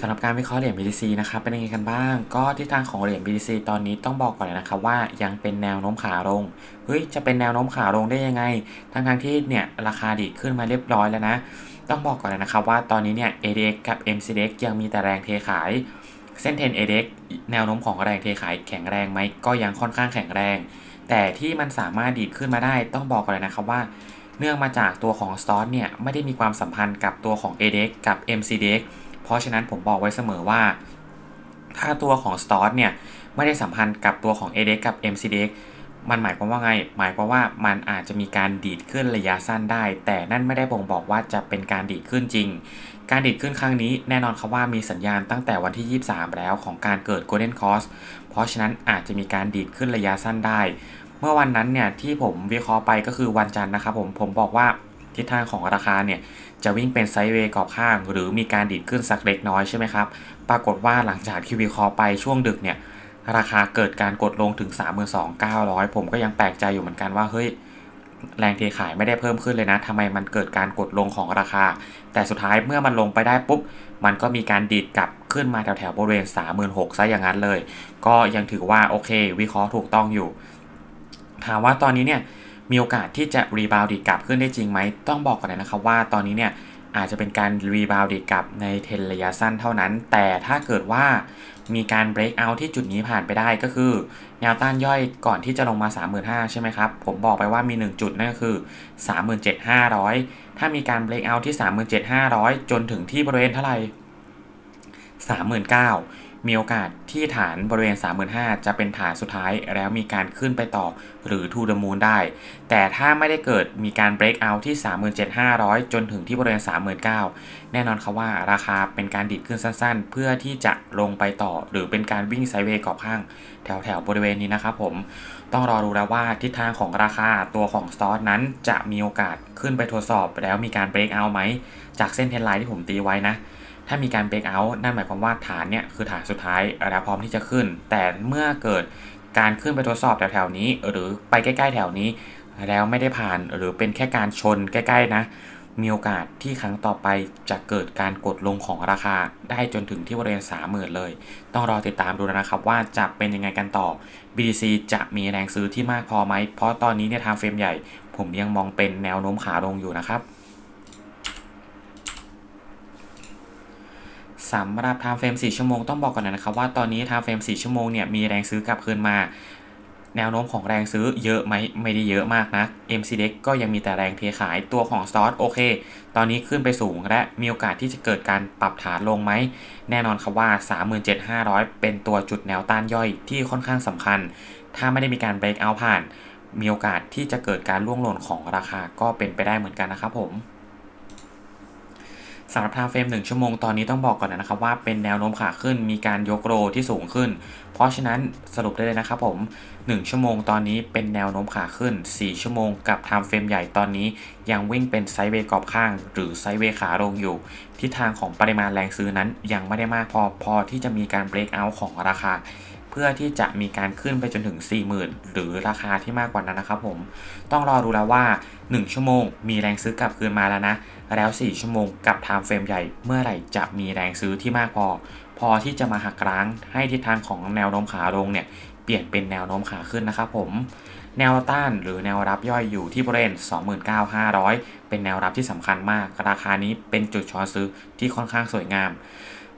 สำหรับการวิเคราะห์เหรียญ BTC นะครับเป็นยังไงกันบ้าง ก็ทิศทางของเหรียญ BTC ตอนนี้ต้องบอกก่อนเลยนะครับว่ายังเป็นแนวโน้มขาลงเฮ้ยจะเป็นแนวโน้มขาลงได้ยังไง ทั้งทางที่เนี่ยราคาดีขึ้นมาเรียบร้อยแล้วนะ ต้องบอกก่อนเลยนะครับว่าตอนนี้เนี่ย ADX กับ MCDX ยังมีแต่แรงเทขาย เส้นเทน ADX แนวโน้มของแรงเทขายแข็งแรงไหมก็ยังค่อนข้างแข็งแรง แต่ที่มันสามารถดีขึ้นมาได้ ต้องบอกก่อนเลยนะครับว่าเนื่องมาจากตัวของ s t o เนี่ยไม่ได้มีความสัมพันธ์กับตัวของ ADX กับ MCDX เพราะฉะนั้นผมบอกไว้เสมอว่า ถ้าตัวของ s t o เนี่ยไม่ได้สัมพันธ์กับตัวของ ADX กับ MCDX มันหมายความว่าไง หมายความว่ามันอาจจะมีการดีดขึ้นระยะสั้นได้ แต่นั่นไม่ได้บ่งบอกว่าจะเป็นการดีดขึ้นจริง การดีดขึ้นครั้งนี้แน่นอนครับว่ามีสัญญาณตั้งแต่วันที่ 23 แล้วของการเกิด Golden Cross เพราะฉะนั้นอาจจะมีการดีดขึ้นระยะสั้นได้ เมื่อวันนั้นเนี่ยที่ผมวิเคราะห์ไปก็คือวันจันทร์นะครับผม ผมบอกว่าทิศทางของราคาเนี่ย จะวิ่งเป็นไซด์เวย์กรอบข้าง หรือมีการดีดขึ้นสักเล็กน้อยใช่ไหมครับ ปรากฏว่าหลังจากที่วิเคราะห์ไปช่วงดึกเนี่ย ราคาเกิดการกดลงถึง 32,900 ผมก็ยังแปลกใจอยู่เหมือนกันว่าเฮ้ยแรงเทขายไม่ได้เพิ่มขึ้นเลยนะทำไมมันเกิดการกดลงของราคา แต่สุดท้ายเมื่อมันลงไปได้ปุ๊บ มันก็มีการดีดกลับขึ้นมาแถวๆบริเวณ 36,000ซะอย่างนั้นเลย ก็ยังถือว่าโอเค วิเคราะห์ถูกต้องอยู่ ถามว่าตอนนี้เนี่ย มีโอกาสที่จะรีบาวดีกลับขึ้นได้จริงไหม ต้องบอกก่อนเลยนะครับว่าตอนนี้เนี่ยอาจจะเป็นการรีบาวดีกลับในเทรนระยะสั้นเท่านั้น แต่ถ้าเกิดว่ามีการเบรกเอาที่จุดนี้ผ่านไปได้ก็คือ แนวต้านย่อยก่อนที่จะลงมา 35,000 ใช่ไหมครับ ผมบอกไปว่ามี 1 จุดนั่นก็คือ 37,500 ถ้ามีการเบรกเอาที่ 37,500 จนถึงที่บริเวณเท่าไหร่39,000 มีโอกาสที่ฐานบริเวณ 35,000 จะเป็นฐานสุดท้ายแล้วมีการขึ้นไปต่อหรือ to the moon ได้ แต่ถ้าไม่ได้เกิดมีการ break out ที่ 37,500 จนถึงที่บริเวณ 39,000 แน่นอนครับว่าราคาเป็นการดิดขึ้นสั้นๆ เพื่อที่จะลงไปต่อหรือเป็นการวิ่งไซด์เวย์กรอบข้างแถวๆบริเวณนี้นะครับผม ต้องรอดูแล้วว่าทิศทางของราคาตัวของสตอ t นั้นจะมีโอกาสขึ้นไปทดสอบแล้วมีการ break out ไหม จากเส้นเทรนไลน์ที่ผมตีไว้นะ ถ้ามีการเบรกเอาท์นั่นหมายความว่าฐานเนี่ยคือฐานสุดท้ายแล้วพร้อมที่จะขึ้น แต่เมื่อเกิดการขึ้นไปทดสอบแถวๆนี้ หรือไปใกล้ๆแถวนี้ แล้วไม่ได้ผ่านหรือเป็นแค่การชนใกล้ๆนะ มีโอกาสที่ครั้งต่อไปจะเกิดการกดลงของราคาได้จนถึงที่บริเวณ30,000เลย ต้องรอติดตามดูนะครับว่าจะเป็นยังไงกันต่อ BTC จะมีแรงซื้อที่มากพอไหมเพราะตอนนี้เนี่ยทางเฟรมใหญ่ ผมยังมองเป็นแนวโน้มขาลงอยู่นะครับ สำหรับ time frame 4 ชั่วโมงต้องบอกก่อนนะครับว่าตอนนี้ time frame 4 ชั่วโมงเนี่ยมีแรงซื้อกลับคืนมา แนวโน้มของแรงซื้อเยอะไหมไม่ได้เยอะมากนะ MCDX ก็ยังมีแต่แรงเทขายตัวของ s t o โอเค ตอนนี้ขึ้นไปสูงและมีโอกาสที่จะเกิดการปรับฐานลงไหม แน่นอนครับว่า 37,500 เป็นตัวจุดแนวต้านย่อยที่ค่อนข้างสำคัญ ถ้าไม่ได้มีการ break out ผ่าน มีโอกาสที่จะเกิดการล่วงหล่นของราคาก็เป็นไปได้เหมือนกันนะครับผม สำหรับ time frame 1ชั่วโมงตอนนี้ต้องบอกก่อนนะครับว่าเป็นแนวโน้มขาขึ้นมีการยกโรที่สูงขึ้น เพราะฉะนั้นสรุปได้เลยนะครับผม 1 ชั่วโมงตอนนี้เป็นแนวโน้มขาขึ้น 4 ชั่วโมงกับ time frame ใหญ่ตอนนี้ ยังวิ่งเป็นไซด์เวย์กรอบข้าง หรือไซด์เวย์ขาลงอยู่ ทิศทางของปริมาณแรงซื้อนั้นยังไม่ได้มากพอพอที่จะมีการ break out ของราคา เพื่อที่จะมีการขึ้นไปจนถึง 40,000 หรือราคาที่มากกว่านั้นนะครับผม ต้องรอดูแล้วว่า 1 ชั่วโมงมีแรงซื้อกลับคืนมาแล้วนะ แล้ว 4 ชั่วโมงกับ time frame ใหญ่เมื่อไหร่จะมีแรงซื้อที่มากพอ พอที่จะมาหักล้างให้ทิศทางของแนวโน้มขาลงเนี่ยเปลี่ยนเป็นแนวโน้มขาขึ้นนะครับผมแนวต้านหรือแนวรับย่อยอยู่ที่บริเวณ29,500 เป็นแนวรับที่สำคัญมาก ราคานี้เป็นจุดช้อนซื้อที่ค่อนข้างสวยงาม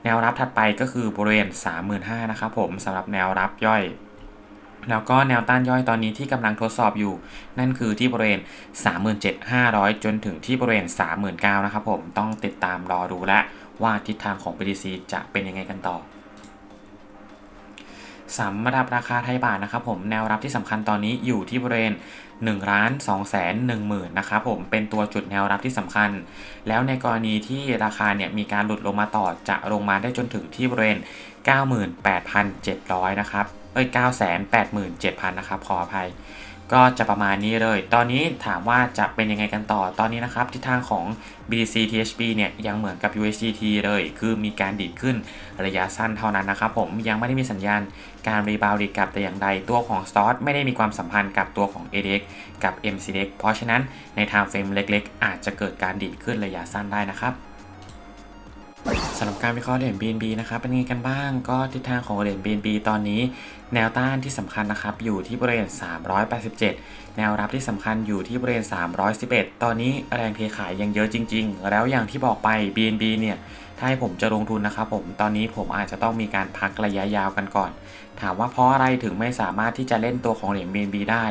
แนวรับถัดไปก็คือบริเวณ 35,000นะครับผมสำหรับแนวรับย่อย แล้วก็แนวต้านย่อยตอนนี้ที่กำลังทดสอบอยู่ นั่นคือที่บริเวณ 37,500 จนถึงที่บริเวณ 39,000นะครับผมต้องติดตามรอดูและว่าทิศทางของ BTC จะเป็นยังไงกันต่อสำหรับราคาไทยบาทนะครับผมแนวรับที่สำคัญตอนนี้อยู่ที่บริเวณ 1ล้าน2แสน1หมื่นนะครับผมเป็นตัวจุดแนวรับที่สำคัญ แล้วในกรณีที่ราคาเนี่ยมีการหลุดลงมาต่อจะลงมาได้จนถึงที่บริเวณ 98,700 นะครับเอ้ย 987,000 นะครับขออภัย ก็จะประมาณนี้เลย ตอนนี้ถามว่าจะเป็นยังไงกันต่อ ตอนนี้นะครับทิศทางของ BTC THB เนี่ยยังเหมือนกับ USDT เลย คือมีการดีดขึ้นระยะสั้นเท่านั้นนะครับผม ยังไม่ได้มีสัญญาณการรีบาวดีกลับแต่อย่างใด ตัวของ s t o ไม่ได้มีความสัมพันธ์กับตัวของ ADX กับ MCDX เพราะฉะนั้นใน time frame เล็กๆ อาจจะเกิดการดีดขึ้นระยะสั้นได้นะครับสสำหรับการวิเคราะห์เหรียญ BNB นะครับเป็นไงกันบ้าง ก็ทิศทางของเหรียญ BNB ตอนนี้ แนวต้านที่สำคัญนะครับอยู่ที่บริเวณ 387 แนวรับที่สำคัญอยู่ที่บริเวณ 311 ตอนนี้แรงเทขายยังเยอะจริง ๆ แล้วอย่างที่บอกไป BNB เนี่ยถ้าให้ผมจะลงทุนนะครับผมตอนนี้ผมอาจจะต้องมีการพักระยะยาวกันก่อน ถามว่าเพราะอะไรถึงไม่สามารถที่จะเล่นตัวของเหรียญ BNB ได้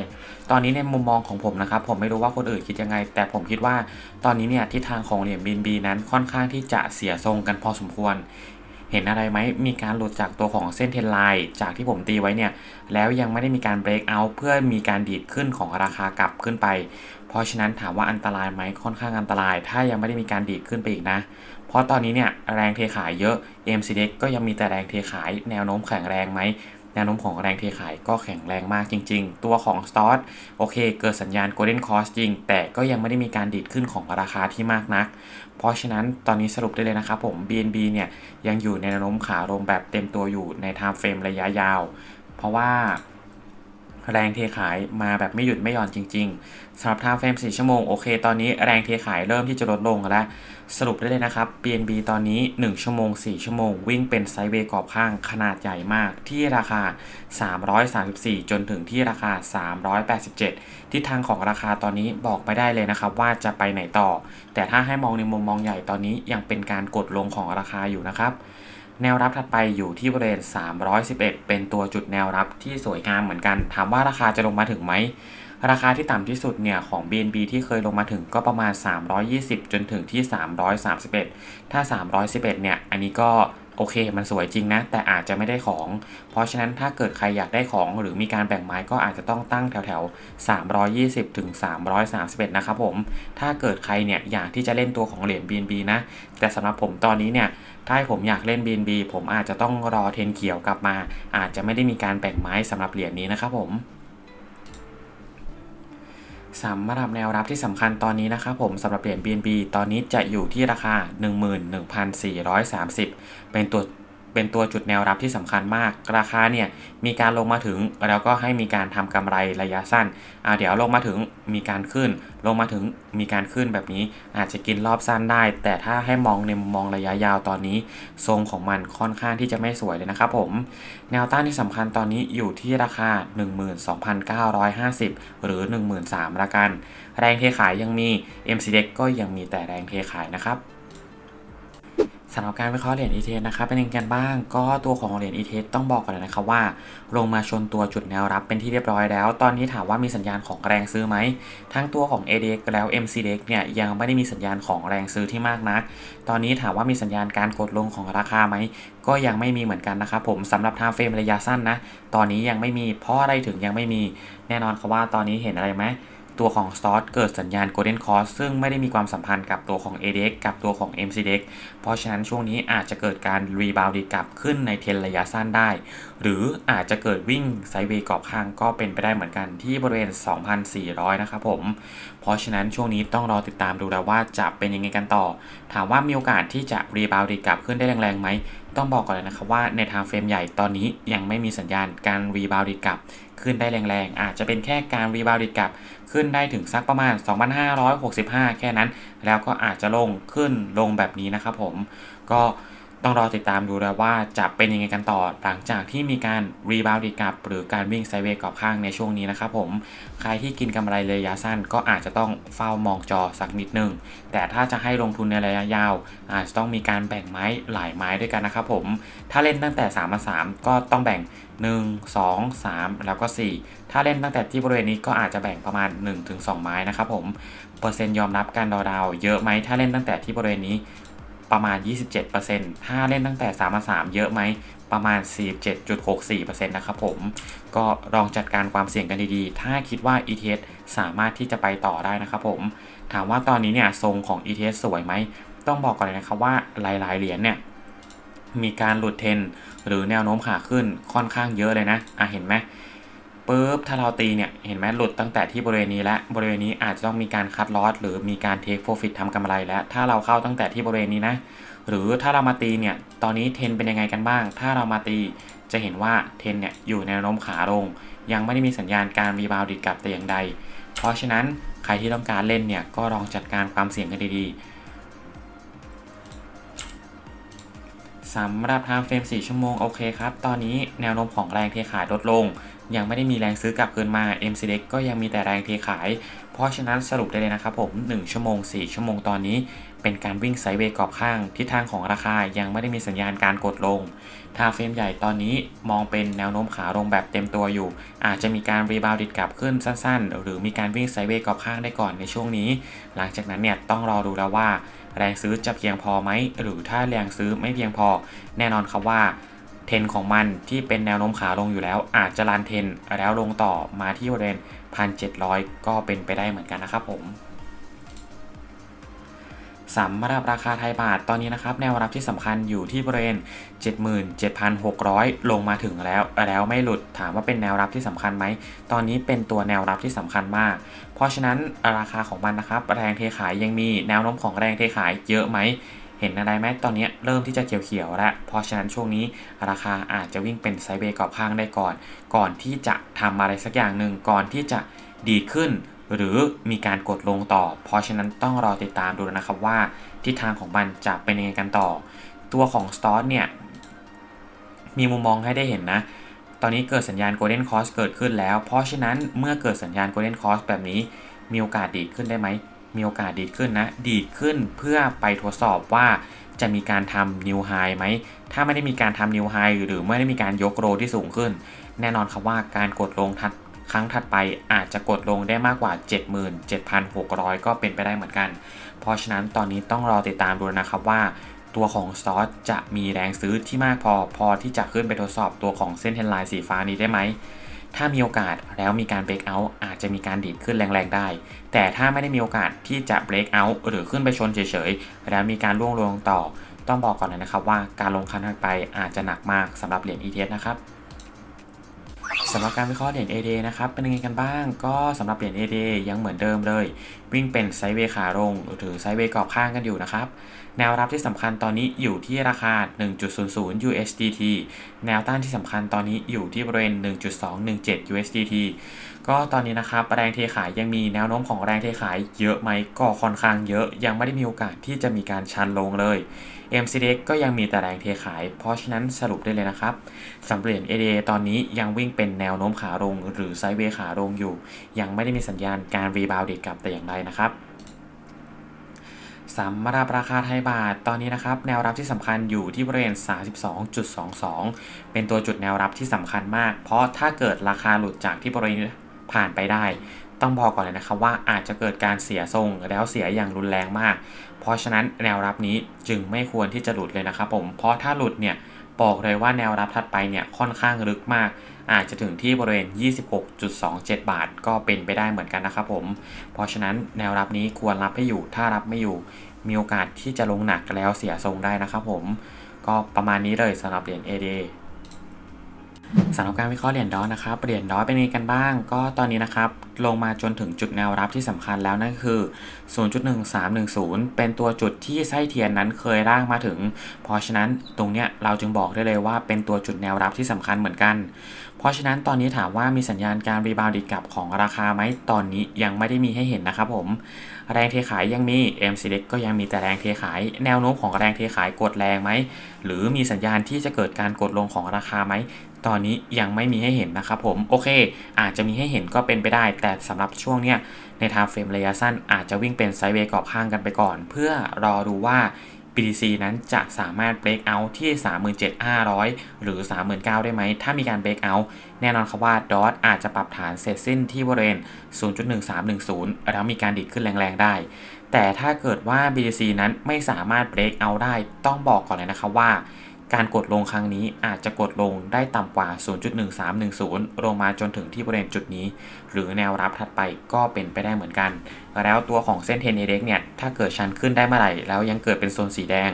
ตอนนี้ในมุมมองของผมนะครับผมไม่รู้ว่าคนอื่นคิดยังไง แต่ผมคิดว่าตอนนี้เนี่ยทิศทางของเหรียญ BNB นั้นค่อนข้างที่จะเสียทรงกันพอสมควร เห็นอะไรไหมมีการหลุดจากตัวของเส้นเทนไลน์จากที่ผมตีไว้เนี่ย แล้วยังไม่ได้มีการเบรกเอาเพื่อมีการดีดขึ้นของราคากลับขึ้นไป เพราะฉะนั้นถามว่าอันตรายไหมค่อนข้างอันตราย ถ้ายังไม่ได้มีการดีดขึ้นไปอีกนะ เพราะตอนนี้เนี่ยแรงเทขายเยอะ MCDX ก็ยังมีแต่แรงเทขายแนวโน้มแข็งแรงไหม แนวโน้มของแรงเทขายก็แข็งแรงมากจริง ๆ ตัวของ s t o r โอเค เกิดสัญญาณ Golden Cross จริง แต่ก็ยังไม่ได้มีการดีดขึ้นของราคาที่มากนัก เพราะฉะนั้นตอนนี้สรุปได้เลยนะครับผม BNB เนี่ยยังอยู่ในแนวโน้มขาลงแบบเต็มตัวอยู่ใน time frame ระยะยาว เพราะว่า แรงเทขายมาแบบไม่หยุดไม่หย่อนจริงๆสำหรับ time frame 4ชั่วโมงโอเคตอนนี้แรงเทขายเริ่มที่จะลดลงแล้ว สรุปได้เลยนะครับ BNB ตอนนี้ 1 ชั่วโมง 4 ชั่วโมง วิ่งเป็นไซด์เวย์กรอบข้างขนาดใหญ่มากที่ราคา 334 จนถึงที่ราคา 387 ทิศทางของราคาตอนนี้บอกไม่ได้เลยนะครับว่าจะไปไหนต่อ แต่ถ้าให้มองในมุมมองใหญ่ตอนนี้ยังเป็นการกดลงของราคาอยู่นะครับ แนวรับถัดไปอยู่ที่บริเวณ 311 เป็นตัวจุดแนวรับที่สวยงามเหมือนกัน ถามว่าราคาจะลงมาถึงไหม ราคาที่ต่ำที่สุดเนี่ยของ BNB ที่เคยลงมาถึงก็ประมาณ 320 จนถึงที่ 331 ถ้า 311 เนี่ย อันนี้ก็ โอเค มันสวยจริงนะ แต่อาจจะไม่ได้ของ เพราะฉะนั้นถ้าเกิดใครอยากได้ของหรือมีการแบ่งไม้ก็อาจจะต้องตั้งแถวแถว320ถึง331 นะครับผม ถ้าเกิดใครเนี่ยอยากที่จะเล่นตัวของเหรียญ BNB นะ แต่สำหรับผมตอนนี้เนี่ย ถ้าผมอยากเล่น BNB ผมอาจจะต้องรอเทนเขียวกลับมา อาจจะไม่ได้มีการแบ่งไม้สำหรับเหรียญนี้นะครับผม สำหรับแนวรับที่สำคัญตอนนี้นะครับผมสำหรับเหรียญ BNB ตอนนี้จะอยู่ที่ราคา 11,430 เป็นตัว เป็นตัวจุดแนวรับที่สำคัญมาก ราคาเนี่ยมีการลงมาถึงแล้วก็ให้มีการทำกำไรระยะสั้นอ่าเดี๋ยวลงมาถึงมีการขึ้น ลงมาถึงมีการขึ้นแบบนี้ อาจจะกินรอบสั้นได้ แต่ถ้าให้มองในมุมมองระยะยาวตอนนี้ ทรงของมันค่อนข้างที่จะไม่สวยเลยนะครับผม แนวต้านที่สำคัญตอนนี้อยู่ที่ราคา 12,950 หรือ 13,000ละกัน แรงเทขายยังมี MCDX ก็ยังมีแต่แรงเทขายนะครับ สำหรับการวิเคราะห์เหรียญ ETH นะครับเป็นยังไงกันบ้าง ก็ตัวของเหรียญ ETH ต้องบอกก่อนเลยนะครับว่า ลงมาชนตัวจุดแนวรับเป็นที่เรียบร้อยแล้ว ตอนนี้ถามว่ามีสัญญาณของแรงซื้อไหม ทั้งตัวของ ADX แล้ว MCDX เนี่ยยังไม่ได้มีสัญญาณของแรงซื้อที่มากนัก ตอนนี้ถามว่ามีสัญญาณการกดลงของราคาไหม ก็ยังไม่มีเหมือนกันนะครับผมสำหรับ time frame ระยะสั้นนะ ตอนนี้ยังไม่มีเพราะอะไรถึงยังไม่มีแน่นอนครับว่าตอนนี้เห็นอะไรไหม ตัวของ s t o r เกิดสัญญาณ Golden Cross ซึ่งไม่ได้มีความสัมพันธ์กับตัวของ ADX กับตัวของ MCDX เพราะฉะนั้นช่วงนี้อาจจะเกิดการรีบาวดีกลับขึ้นในเทรนระยะสั้นได้ หรืออาจจะเกิดวิ่งไซด์เวย์กรอบข้างก็เป็นไปได้เหมือนกันที่บริเวณ 2,400 นะครับผม เพราะฉะนั้นช่วงนี้ต้องรอติดตามดูแล้วว่าจะเป็นยังไงกันต่อ ถามว่ามีโอกาสที่จะรีบาวดีกลับขึ้นได้แรงๆไหมต้องบอกก่อนเลยนะครับว่าในทางเฟรมใหญ่ตอนนี้ยังไม่มีสัญญาณการรีบาวดีกลับ ขึ้นได้แรงๆ อาจจะเป็นแค่การรีบาวดิกลับ ขึ้นได้ถึงสักประมาณ 2,565 แค่นั้น แล้วก็อาจจะลงขึ้นลงแบบนี้นะครับผมก็ ต้องรอติดตามดูแล้วว่าจะเป็นยังไงกันต่อ หลังจากที่มีการรีบาวดีกลับ หรือการวิ่งไซเวกรอบข้างในช่วงนี้นะครับผม ใครที่กินกำไรระยะสั้นก็อาจจะต้องเฝ้ามองจอสักนิดนึง แต่ถ้าจะให้ลงทุนในระยะยาว อาจจะต้องมีการแบ่งไม้หลายไม้ด้วยกันนะครับผม ถ้าเล่นตั้งแต่3มา3ก็ต้องแบ่ง 1 2 3 แล้วก็ 4 ถ้าเล่นตั้งแต่ที่บริเวณนี้ก็อาจจะแบ่งประมาณ 1-2 ไม้นะครับผม เปอร์เซ็นต์ยอมรับการดอดาวเยอะไหมถ้าเล่นตั้งแต่ที่บริเวณนี้ ประมาณ 27%ถ้าเล่นตั้งแต่3มา3เยอะไหมประมาณ 47.64%นะครับผม ก็ลองจัดการความเสี่ยงกันดีๆ ถ้าคิดว่า ETH สามารถที่จะไปต่อได้นะครับผม ถามว่าตอนนี้เนี่ยทรงของ ETH สวยไหม ต้องบอกก่อนเลยนะครับว่าหลายๆ เหรียญเนี่ยมีการหลุดเทนหรือแนวโน้มขาขึ้นค่อนข้างเยอะเลยนะ อะเห็นไหม ปุ๊บถ้าเราตีเนี่ย เห็นไหมหลุดตั้งแต่ที่บริเวณนี้และบริเวณนี้อาจจะต้องมีการคัดลอสหรือมีการเทคโปรฟิตทำกำไรแล้วถ้าเราเข้าตั้งแต่ที่บริเวณนี้นะ หรือถ้าเรามาตีเนี่ย ตอนนี้เทนเป็นยังไงกันบ้าง ถ้าเรามาตีจะเห็นว่าเทนเนี่ยอยู่แนวโน้มขาลง ยังไม่ได้มีสัญญาณการรีบาวด์ดีดกลับแต่อย่างใด เพราะฉะนั้นใครที่ต้องการเล่นเนี่ยก็ลองจัดการความเสี่ยงกันดีๆสำหรับ time frame 4ชั่วโมง โอเคครับ ตอนนี้แนวโน้มของแรงเทขายลดลง ยังไม่ได้มีแรงซื้อกลับคืนมา MCDX ก็ยังมีแต่แรงเทขาย เพราะฉะนั้นสรุปได้เลยนะครับผม 1 ชั่วโมง 4 ชั่วโมงตอนนี้ เป็นการวิ่งไซด์เวย์กรอบข้าง ทิศทางของราคายังไม่ได้มีสัญญาณการกดลงทาเฟรมใหญ่ตอนนี้มองเป็นแนวโน้มขาลงแบบเต็มตัวอยู่ อาจจะมีการรีบาวดิดกลับขึ้นสั้นๆ หรือมีการวิ่งไซด์เวย์กรอบข้างได้ก่อนในช่วงนี้ หลังจากนั้นเนี่ยต้องรอดูแล้วว่า แรงซื้อจะเพียงพอไหมหรือถ้าแรงซื้อไม่เพียงพอ แน่นอนครับว่า เทรนของมันที่เป็นแนวโน้มขาลงอยู่แล้ว อาจจะรันเทรนแล้วลงต่อมาที่บริเวณ 1,700 ก็เป็นไปได้เหมือนกันนะครับผมสำหรับราคาไทยบาทตอนนี้นะครับแนวรับที่สำคัญอยู่ที่บริเวณ 77,600 ลงมาถึงแล้วแล้วไม่หลุดถามว่าเป็นแนวรับที่สำคัญไหม ตอนนี้เป็นตัวแนวรับที่สำคัญมาก เพราะฉะนั้นราคาของมันนะครับแรงเทขายยังมีแนวโน้มของแรงเทขายเยอะไหม เห็นอะไรไหมตอนนี้เริ่มที่จะเขียวๆแล้วเพราะฉะนั้นช่วงนี้ราคาอาจจะวิ่งเป็นไซเวย์กรอบข้างได้ก่อน ก่อนที่จะทำอะไรสักอย่างหนึ่งก่อนที่จะดีขึ้น หรือมีการกดลงต่อ เพราะฉะนั้นต้องรอติดตามดูนะครับว่าทิศทางของมันจะเป็นยังไงกันต่อ ตัวของสตอ r เนี่ยมีมุมมองให้ได้เห็นนะ ตอนนี้เกิดสัญญาณ Golden Cross เกิดขึ้นแล้ว เพราะฉะนั้นเมื่อเกิดสัญญาณ Golden Cross แบบนี้ มีโอกาสดีขึ้นได้ไหม มีโอกาสดีดขึ้นนะ ดีดขึ้นเพื่อไปทดสอบว่าจะมีการทำ New High ไหม ถ้าไม่ได้มีการทำ New High หรือไม่ได้มีการยกโรที่สูงขึ้น แน่นอนครับว่าการกดลงทัดครั้งถัดไปอาจจะกดลงได้มากกว่า 77,600 ก็เป็นไปได้เหมือนกัน เพราะฉะนั้นตอนนี้ต้องรอติดตามดูนะครับว่า ตัวของสตอ r จะมีแรงซื้อที่มากพอ พอที่จะขึ้นไปทดสอบตัวของเส้นเทนไลน์สีฟ้านี้ได้ไหม ถ้ามีโอกาสแล้วมีการเบรกเอาท์อาจจะมีการดีดขึ้นแรงๆได้ แต่ถ้าไม่ได้มีโอกาสที่จะเบรกเอาท์หรือขึ้นไปชนเฉยๆ แล้วมีการร่วงลงต่อ ต้องบอกก่อนเลยนะครับว่าการลงคันถัดไปอาจจะหนักมากสำหรับเหรียญ ETH นะครับ สำหรับการวิเคราะห์เหรียญ AD นะครับ เป็นยังไงกันบ้าง ก็สำหรับเหรียญ AD ยังเหมือนเดิมเลย วิ่งเป็นไซด์เวย์ขาลงหรือไซด์เวย์กรอบข้างกันอยู่นะครับ แนวรับที่สำคัญตอนนี้อยู่ที่ราคา 1.00 USDT แนวต้านที่สำคัญตอนนี้อยู่ที่บริเวณ 1.217 USDT ก็ตอนนี้นะครับแรงเทขายยังมีแนวโน้มของแรงเทขายเยอะไหมก็ค่อนข้างเยอะ ยังไม่ได้มีโอกาสที่จะมีการชันลงเลย MCDX ก็ยังมีแต่แรงเทขาย เพราะฉะนั้นสรุปได้เลยนะครับสำหรับเหรียญ ADA ตอนนี้ยังวิ่งเป็นแนวโน้มขาลง หรือไซด์เวย์ขาลงอยู่ ยังไม่ได้มีสัญญาณการรีบาวด์เด็กกลับแต่อย่างใดนะครับสำหรับราคาไทยบาทตอนนี้นะครับ แนวรับที่สำคัญอยู่ที่บริเวณ 32.22 เป็นตัวจุดแนวรับที่สำคัญมาก เพราะถ้าเกิดราคาหลุดจากที่บริเวณผ่านไปได้ ต้องบอกก่อนเลยนะครับว่าอาจจะเกิดการเสียทรงแล้วเสียอย่างรุนแรงมาก เพราะฉะนั้นแนวรับนี้จึงไม่ควรที่จะหลุดเลยนะครับผมเพราะถ้าหลุดเนี่ยบอกเลยว่าแนวรับถัดไปเนี่ยค่อนข้างลึกมาก อาจจะถึงที่บริเวณ 26.27 บาท ก็เป็นไปได้เหมือนกันนะครับผม เพราะฉะนั้นแนวรับนี้ควรรับให้อยู่ถ้ารับไม่อยู่มีโอกาสที่จะลงหนักแล้วเสียทรงได้นะครับผม ก็ประมาณนี้เลยสำหรับเหรียญ ADA สำหรับการวิเคราะห์เหรียญดอนะครับ เหรียญดอเป็นยังไงกันบ้าง ก็ตอนนี้นะครับ ลงมาจนถึงจุดแนวรับที่สำคัญแล้วนั่นคือ 0.1310 เป็นตัวจุดที่ไส้เทียนนั้นเคยร่างมาถึง เพราะฉะนั้นตรงเนี้ยเราจึงบอกได้เลยว่าเป็นตัวจุดแนวรับที่สำคัญเหมือนกัน เพราะฉะนั้นตอนนี้ถามว่ามีสัญญาณการรีบาวดิกลับของราคาไหม ตอนนี้ยังไม่ได้มีให้เห็นนะครับผม แรงเทขายยังมี MCDX ก็ยังมีแต่แรงเทขาย แนวโน้มของแรงเทขายกดแรงไหม หรือมีสัญญาณที่จะเกิดการกดลงของราคาไหม ตอนนี้ยังไม่มีให้เห็นนะครับผมโอเค อาจจะมีให้เห็นก็เป็นไปได้ แต่สำหรับช่วงเนี้ยในทางเฟรมระยะสั้นอาจจะวิ่งเป็นไซด์เวย์กรอบข้างกันไปก่อน เพื่อรอดูว่า BTC นั้นจะสามารถ break out ที่ 37,500 หรือ 39,000 ได้ไหม ถ้ามีการ break out แน่นอนครับว่าดอทอาจจะปรับฐานเสร็จสิ้นที่บริเวณ 0.1310 แล้วมีการดิดขึ้นแรงๆได้ แต่ถ้าเกิดว่า BTC นั้นไม่สามารถ break out ได้ ต้องบอกก่อนเลยนะครับว่า การกดลงครั้งนี้อาจจะกดลงได้ต่ำกว่า 0.1310 ลงมาจนถึงที่บริเวณจุดนี้ หรือแนวรับถัดไปก็เป็นไปได้เหมือนกัน แล้วตัวของเส้นเทนเอเด็กเนี่ยถ้าเกิดชันขึ้นได้เมื่อไหร่ แล้วยังเกิดเป็นโซนสีแดง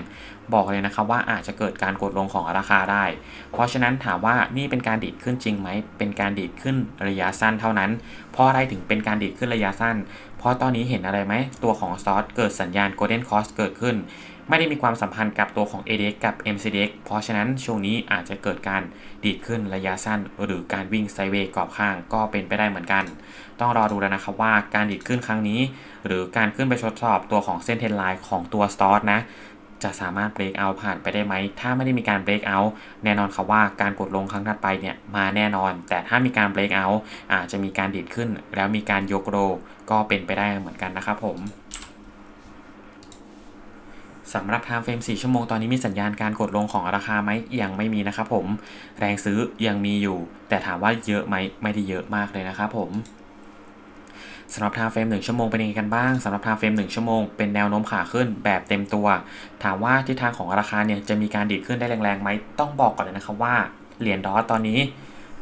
บอกเลยนะครับว่าอาจจะเกิดการกดลงของราคาได้ เพราะฉะนั้นถามว่านี่เป็นการดีดขึ้นจริงไหม เป็นการดีดขึ้นระยะสั้นเท่านั้น เพราะอะไรถึงเป็นการดีดขึ้นระยะสั้น เพราะตอนนี้เห็นอะไรไหม ตัวของซอสเกิดสัญญาณ Golden Cross เกิดขึ้น ไม่ได้มีความสัมพันธ์กับตัวของ ADX กับ MCDX เพราะฉะนั้นช่วงนี้อาจจะเกิดการดีดขึ้นระยะสั้น หรือการวิ่งไซเวย์กรอบข้างก็เป็นไปได้เหมือนกัน ต้องรอดูแล้วนะครับว่าการดีดขึ้นครั้งนี้ หรือการขึ้นไปทดสอบตัวของเส้นเทนไลน์ของตัวสตอร์นะจะจะสามารถ break out ผ่านไปได้ไหม ถ้าไม่ได้มีการ break out แน่นอนครับว่าการกดลงครั้งถัดไปเนี่ยมาแน่นอน แต่ถ้ามีการ break out อาจจะมีการดีดขึ้น แล้วมีการยกโรก็เป็นไปได้เหมือนกันนะครับผม สำหรับ time frame 4 ชั่วโมงตอนนี้มีสัญญาณการกดลงของราคาไหมยังไม่มีนะครับผม แรงซื้อยังมีอยู่ แต่ถามว่าเยอะไหมไม่ได้เยอะมากเลยนะครับผมสำหรับ time frame 1ชั่วโมงเป็นยังไงกันบ้างสำหรับ time frame 1ชั่วโมงเป็นแนวโน้มขาขึ้นแบบเต็มตัว ถามว่าทิศทางของราคาเนี่ยจะมีการดีดขึ้นได้แรงๆไหมต้องบอกก่อนเลยนะครับว่าเหรียญดอทตอนนี้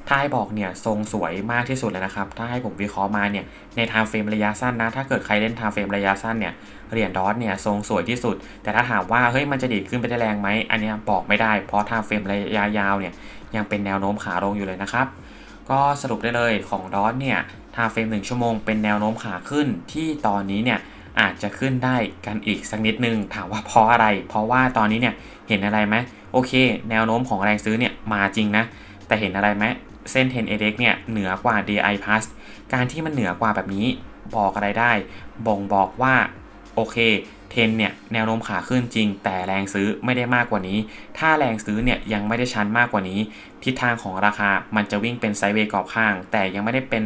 ถ้าให้บอกเนี่ยทรงสวยมากที่สุดเลยนะครับ ถ้าให้ผมวิเคราะห์มาเนี่ยใน time frame ระยะสั้นนะ ถ้าเกิดใครเล่น time frame ระยะสั้นเนี่ยเหรียญดอทเนี่ยทรงสวยที่สุด แต่ถ้าถามว่าเฮ้ยมันจะดีขึ้นไปได้แรงไหมอันเนี้ยบอกไม่ได้ เพราะ time frame ระยะยาวเนี่ยยังเป็นแนวโน้มขาลงอยู่เลยนะครับ ก็สรุปได้เลยของดอทเนี่ย time frame 1ชั่วโมงเป็นแนวโน้มขาขึ้นที่ตอนนี้เนี่ยอาจจะขึ้นได้กันอีกสักนิดนึง ถามว่าเพราะอะไร เพราะว่าตอนนี้เนี่ยเห็นอะไรไหมโอเค แนวโน้มของแรงซื้อเนี่ยมาจริงนะ แต่เห็นอะไรไหม เส้น 10 ADX เนี่ยเหนือกว่า DI Plus การที่มันเหนือกว่าแบบนี้บอกอะไรได้ บ่งบอกว่าโอเค 10 เนี่ยแนวโน้มขาขึ้นจริง แต่แรงซื้อไม่ได้มากกว่านี้ ถ้าแรงซื้อเนี่ยยังไม่ได้ชันมากกว่านี้ ทิศทางของราคามันจะวิ่งเป็นไซด์เวย์กรอบข้าง แต่ยังไม่ได้เป็น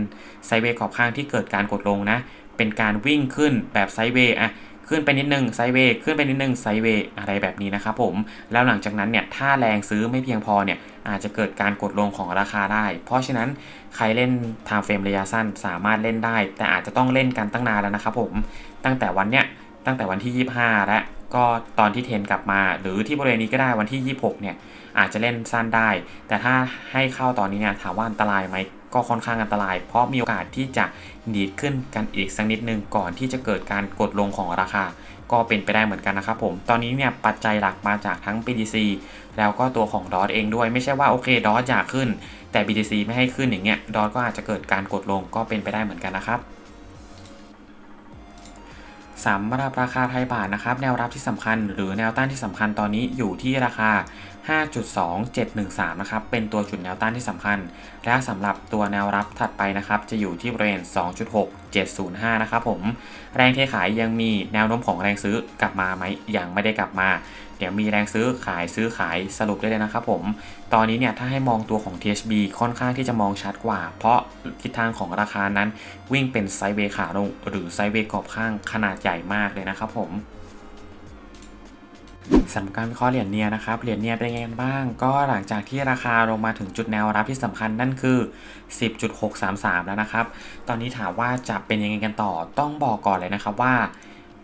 ไซด์เวย์กรอบข้างที่เกิดการกดลงนะ เป็นการวิ่งขึ้นแบบไซด์เวย์อะขึ้นไปนิดนึงไซเวย์ขึ้นไปนิดนึงไซเวย์อะไรแบบนี้นะครับผม แล้วหลังจากนั้นเนี่ยถ้าแรงซื้อไม่เพียงพอเนี่ย อาจจะเกิดการกดลงของราคาได้ เพราะฉะนั้นใครเล่น time frame ระยะสั้นสามารถเล่นได้ แต่อาจจะต้องเล่นกันตั้งนานแล้วนะครับผมตั้งแต่วันเนี้ยตั้งแต่วันที่ 25 และก็ตอนที่เทนกลับมา หรือที่บริเวณนี้ก็ได้วันที่ 26 เนี่ยอาจจะเล่นสั้นได้ แต่ถ้าให้เข้าตอนนี้เนี่ยถามว่าอันตรายไหมก็ค่อนข้างอันตราย เพราะมีโอกาสที่จะดีดขึ้นกันอีกสักนิดนึงก่อนที่จะเกิดการกดลงของราคา ก็เป็นไปได้เหมือนกันนะครับผม ตอนนี้เนี่ยปัจจัยหลักมาจากทั้ง BTC แล้วก็ตัวของดอทเองด้วยไม่ใช่ว่าโอเคดอทอยากขึ้น แต่ BTC ไม่ให้ขึ้นอย่างเงี้ยดอทก็อาจจะเกิดการกดลงก็เป็นไปได้เหมือนกันนะครับสำหรับราคาไทยบาทนะครับ แนวรับที่สำคัญหรือแนวต้านที่สำคัญตอนนี้อยู่ที่ราคา 5.2713 นะครับ เป็นตัวจุดแนวต้านที่สำคัญ และสำหรับตัวแนวรับถัดไปนะครับ จะอยู่ที่บริเวณ 2.6705 นะครับผม แรงเทขายยังมีแนวโน้มของแรงซื้อกลับมาไหม ยังไม่ได้กลับมา เดี๋ยวมีแรงซื้อขายซื้อขายสรุปได้เลยนะครับผม ตอนนี้เนี่ยถ้าให้มองตัวของ THB ค่อนข้างที่จะมองชัดกว่า เพราะทิศทางของราคานั้นวิ่งเป็นไซด์เวขาลงหรือไซด์เวกรอบข้างขนาดใหญ่มากเลยนะครับผม สำหรับการวิเคราะห์เหรียญเนียนะครับ เหรียญเนียเป็นยังไงกันบ้าง ก็หลังจากที่ราคาลงมาถึงจุดแนวรับที่สำคัญนั่นคือ 10.633 แล้วนะครับ ตอนนี้ถามว่าจะเป็นยังไงกันต่อ ต้องบอกก่อนเลยนะครับว่า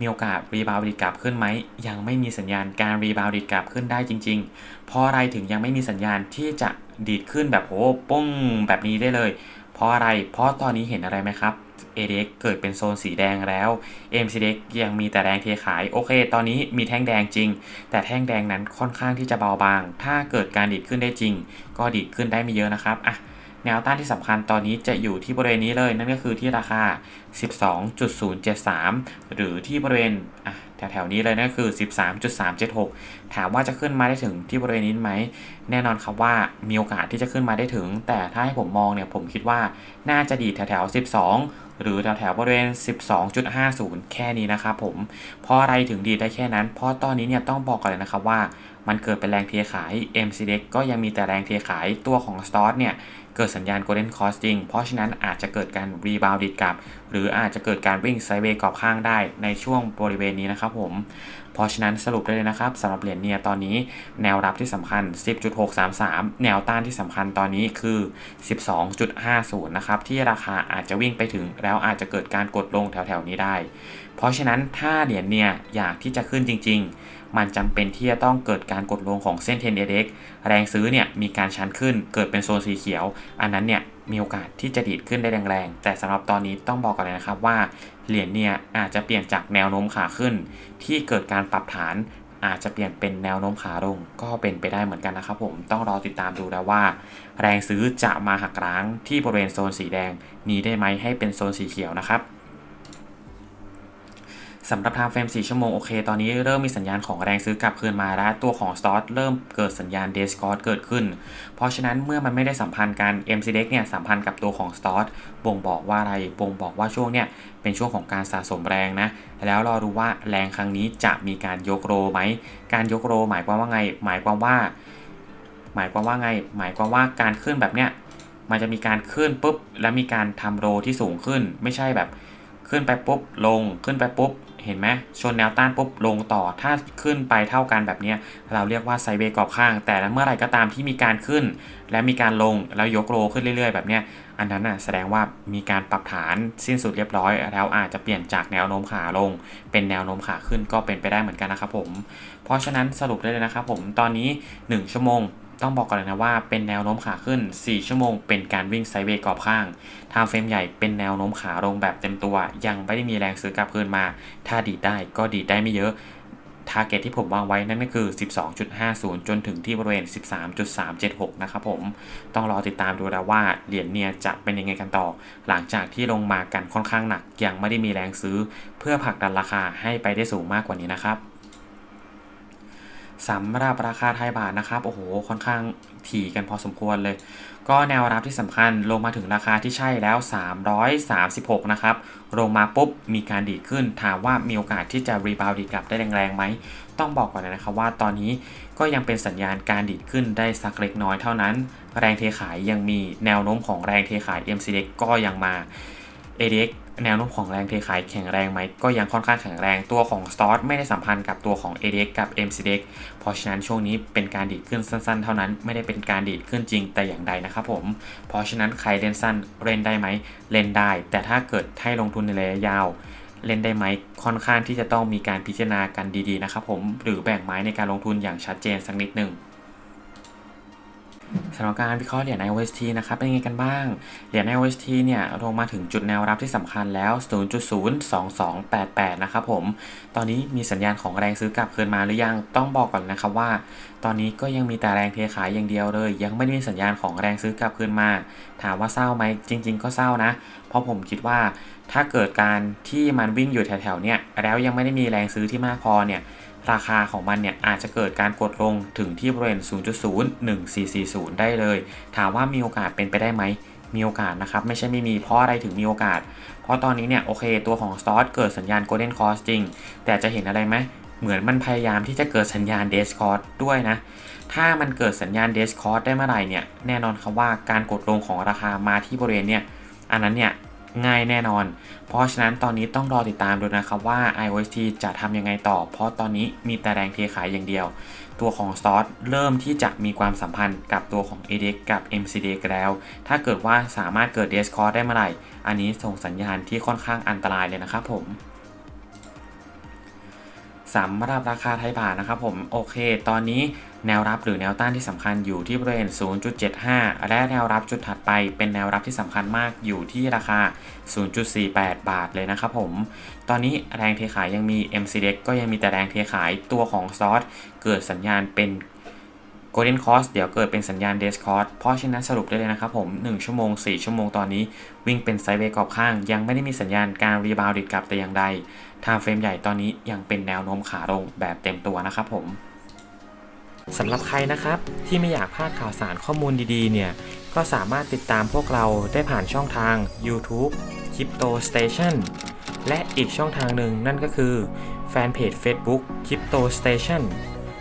มีโอกาสรีบาวดีกลับขึ้นไหม ยังไม่มีสัญญาณการรีบาวดีกลับขึ้นได้จริง ๆ เพราะอะไรถึงยังไม่มีสัญญาณที่จะดีดขึ้นแบบโหปุ้งแบบนี้ได้เลย เพราะอะไร เพราะตอนนี้เห็นอะไรไหมครับ ADX เกิดเป็นโซนสีแดงแล้ว MCDX ยังมีแต่แรงเทขาย โอเค ตอนนี้มีแท่งแดงจริง แต่แท่งแดงนั้นค่อนข้างที่จะเบาบาง ถ้าเกิดการดีดขึ้นได้จริง ก็ดีดขึ้นได้ไม่เยอะนะครับอะแนวต้านที่สำคัญตอนนี้จะอยู่ที่บริเวณนี้เลย นั่นก็คือที่ราคา 12.073 หรือที่บริเวณอะแถวๆนี้เลยนั่นก็คือ 13.376 ถามว่าจะขึ้นมาได้ถึงที่บริเวณนี้ไหม แน่นอนครับว่ามีโอกาสที่จะขึ้นมาได้ถึง แต่ถ้าให้ผมมองเนี่ยผมคิดว่าน่าจะดีดแถวๆ 12 หรือแถวๆบริเวณ 12.50 แค่นี้นะครับผม เพราะอะไรถึงดีได้แค่นั้น เพราะตอนนี้เนี่ยต้องบอกก่อนเลยนะครับว่า มันเกิดเป็นแรงเทขาย MCDX ก็ยังมีแต่แรงเทขายตัวของ s t o r เนี่ยเกิดสัญญาณ Golden Cross จริง เพราะฉะนั้นอาจจะเกิดการรีบาวดิดกลับ หรืออาจจะเกิดการวิ่งไซด์เวย์กรอบข้างได้ในช่วงบริเวณนี้นะครับผม เพราะฉะนั้นสรุปได้เลยนะครับสำหรับเหรียญเนียตอนนี้แนวรับที่สำคัญ 10.633 แนวต้านที่สำคัญตอนนี้คือ 12.50 นะครับ ที่ราคาอาจจะวิ่งไปถึง แล้วอาจจะเกิดการกดลงแถวๆนี้ได้ เพราะฉะนั้นถ้าเหรียญเนียอยากที่จะขึ้นจริง ๆ มันจำเป็นที่จะต้องเกิดการกดลงของเส้น 10 ADX แรงซื้อเนี่ยมีการชันขึ้นเกิดเป็นโซนสีเขียว อันนั้นเนี่ยมีโอกาสที่จะดีดขึ้นได้แรงๆ แต่สำหรับตอนนี้ต้องบอกกันเลยนะครับว่าเหรียญเนี่ยอาจจะเปลี่ยนจากแนวโน้มขาขึ้น ที่เกิดการปรับฐานอาจจะเปลี่ยนเป็นแนวโน้มขาลงก็เป็นไปได้เหมือนกันนะครับผมต้องรอติดตามดูแล้วว่า แรงซื้อจะมาหักล้างที่บริเวณโซนสีแดงนี้ได้ไหมให้เป็นโซนสีเขียวนะครับ สำหรับ time frame 4ชั่วโมงโอเค ตอนนี้เริ่มมีสัญญาณของแรงซื้อกลับคืนมาแล้วตัวของ stop เริ่มเกิดสัญญาณ day score เกิดขึ้น เพราะฉะนั้นเมื่อมันไม่ได้สัมพันธ์กัน MCDX เนี่ยสัมพันธ์กับตัวของ stop บ่งบอกว่าอะไรบ่งบอกว่าช่วงเนี่ยเป็นช่วงของการสะสมแรงนะ แล้วรอดูว่าแรงครั้งนี้จะมีการยกโรไหม การยกโรหมายความว่าไง หมายความว่า หมายความว่าไง หมายความว่าการขึ้นแบบเนี้ยมันจะมีการขึ้นปุ๊บ แล้วมีการทำโรที่สูงขึ้น ไม่ใช่แบบขึ้นไปปุ๊บลงขึ้นไปปุ๊บ เห็นไหมชนแนวต้านปุ๊บลงต่อถ้าขึ้นไปเท่ากันแบบนี้เราเรียกว่าไซเวย์กรอบข้าง แต่เมื่อไหร่ก็ตามที่มีการขึ้น และมีการลงแล้วยกโรขึ้นเรื่อย ๆ แบบนี้อันนั้นน่ะแสดงว่ามีการปรับฐานสิ้นสุดเรียบร้อย แล้วอาจจะเปลี่ยนจากแนวโน้มขาลง เป็นแนวโน้มขาขึ้นก็เป็นไปได้เหมือนกันนะครับผม เพราะฉะนั้นสรุปได้เลยนะครับผมตอนนี้ 1 ชั่วโมง ต้องบอกก่อนเลยนะว่าเป็นแนวโน้มขาขึ้น 4 ชั่วโมงเป็นการวิ่งไซเวย์กรอบข้างทม์เฟรมใหญ่เป็นแนวโน้มขาลงแบบเต็มตัว ยังไม่ได้มีแรงซื้อกลับคืนมา ถ้าดีดได้ก็ดีดได้ไม่เยอะทาร์เก็ตที่ผมวางไว้นั่นก็คือ 12.50 จนถึงที่บริเวณ 13.376 นะครับผม ต้องรอติดตามดูแล้วว่าเหรียญเนียจะเป็นยังไงกันต่อ หลังจากที่ลงมากันค่อนข้างหนัก ยังไม่ได้มีแรงซื้อ เพื่อผลักดันราคาให้ไปได้สูงมากกว่านี้นะครับ สำหรับราคาไทยบาทนะครับโอ้โหค่อนข้างถี่กันพอสมควรเลย ก็แนวรับที่สำคัญลงมาถึงราคาที่ใช่แล้ว 336 นะครับลงมาปุ๊บมีการดีดขึ้น ถามว่ามีโอกาสที่จะรีบาวดีดกลับได้แรงๆไหม ต้องบอกก่อนเลยนะครับว่าตอนนี้ก็ยังเป็นสัญญาณการดีดขึ้นได้สักเล็กน้อยเท่านั้น แรงเทขายยังมีแนวโน้มของแรงเทขาย MCDX ก็ยังมา ADX แนวโน้มของแรงเทขายแข็งแรงไหมก็ยังค่อนข้างแข็งแรงตัวของ s t o r ไม่ได้สัมพันธ์กับตัวของ ADX กับ MCDX เพราะฉะนั้นช่วงนี้เป็นการดีดขึ้นสั้นๆ เท่านั้น ไม่ได้เป็นการดีดขึ้นจริงแต่อย่างใดนะครับผม เพราะฉะนั้นใครเล่นสั้นเล่นได้ไหมเล่นได้ แต่ถ้าเกิดให้ลงทุนในระยะยาวเล่นได้ไหมค่อนข้างที่จะต้องมีการพิจารณากันดีๆนะครับผมหรือแบ่งไม้ในการลงทุนอย่างชัดเจนสักนิดหนึ่ง สำหรับการวิเคราะห์เหรียญ IOST นะครับเป็นยังไงกันบ้าง เหรียญ IOST เนี่ยลงมาถึงจุดแนวรับที่สำคัญแล้ว 0.02288 นะครับผม ตอนนี้มีสัญญาณของแรงซื้อกลับคืนมาหรือยัง ต้องบอกก่อนนะครับว่า ตอนนี้ก็ยังมีแต่แรงเทขายอย่างเดียวเลย ยังไม่ได้มีสัญญาณของแรงซื้อกลับคืนมา ถามว่าเศร้าไหมจริง ๆ ก็เศร้านะ เพราะผมคิดว่าถ้าเกิดการที่มันวิ่งอยู่แถวๆเนี่ยแล้วยังไม่ได้มีแรงซื้อที่มากพอเนี่ย ราคาของมันเนี่ยอาจจะเกิดการกดลงถึงที่บริเวณ 0.01440 ได้เลย ถามว่ามีโอกาสเป็นไปได้ไหม มีโอกาสนะครับ ไม่ใช่ไม่มีเพราะอะไรถึงมีโอกาส เพราะตอนนี้เนี่ยโอเคตัวของ s t o r เกิดสัญญาณ Golden Cross จริง แต่จะเห็นอะไรไหมเหมือนมันพยายามที่จะเกิดสัญญาณ d e s c o r s ด้วยนะ ถ้ามันเกิดสัญญาณ d e s c o r s ได้เมื่อไหร่เนี่ย แน่นอนครับว่าการกดลงของราคามาที่บริเวณเนี่ย อันนั้นเนี่ย ง่ายแน่นอน เพราะฉะนั้นตอนนี้ต้องรอติดตามดูนะครับว่า iOST จะทำยังไงต่อ เพราะตอนนี้มีแต่แรงเทขายอย่างเดียว ตัวของ s t o r เริ่มที่จะมีความสัมพันธ์กับตัวของ ADX กับ MCDX แล้ว ถ้าเกิดว่าสามารถเกิด d e s c o r ได้เมื่อไหร่ อันนี้ส่งสัญญาณที่ค่อนข้างอันตรายเลยนะครับผมสำหรับราคาไทยบาทนะครับผมโอเค ตอนนี้ แนวรับหรือแนวต้านที่สำคัญอยู่ที่บริเวณ 0.75 และแนวรับจุดถัดไปเป็นแนวรับที่สำคัญมากอยู่ที่ราคา 0.48 บาทเลยนะครับผม ตอนนี้แรงเทขายยังมี MCDX ก็ยังมีแต่แรงเทขายตัวของซอสเกิดสัญญาณเป็น Golden Cross เดี๋ยวเกิดเป็นสัญญาณ d e s c o r s เพราะฉะนั้นสรุปได้เลยนะครับผม 1 ชั่วโมง 4 ชั่วโมงตอนนี้ วิ่งเป็นไซด์เวย์กรอบข้าง ยังไม่ได้มีสัญญาณการรีบาวด์ดิดกลับแต่อย่างใด ไทม์เฟรมใหญ่ตอนนี้ยังเป็นแนวโน้มขาลงแบบเต็มตัวนะครับผม สำหรับใครนะครับที่ไม่อยากพลาดข่าวสารข้อมูลดีๆ เนี่ย ก็สามารถติดตามพวกเราได้ผ่านช่องทาง YouTube Crypto Station และอีกช่องทางหนึ่งนั่นก็คือแฟนเพจ Facebook Crypto Station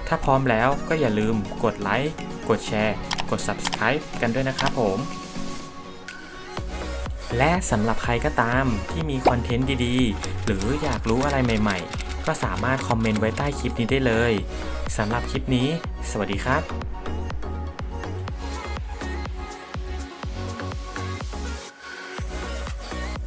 ถ้าพร้อมแล้วก็อย่าลืมกดไลค์กดแชร์ กด Subscribe กันด้วยนะครับผม และสำหรับใครก็ตามที่มีคอนเทนต์ดีๆ หรืออยากรู้อะไรใหม่ ๆ ก็สามารถคอมเมนต์ไว้ใต้คลิปนี้ได้เลยสำหรับคลิปนี้ สวัสดีครับ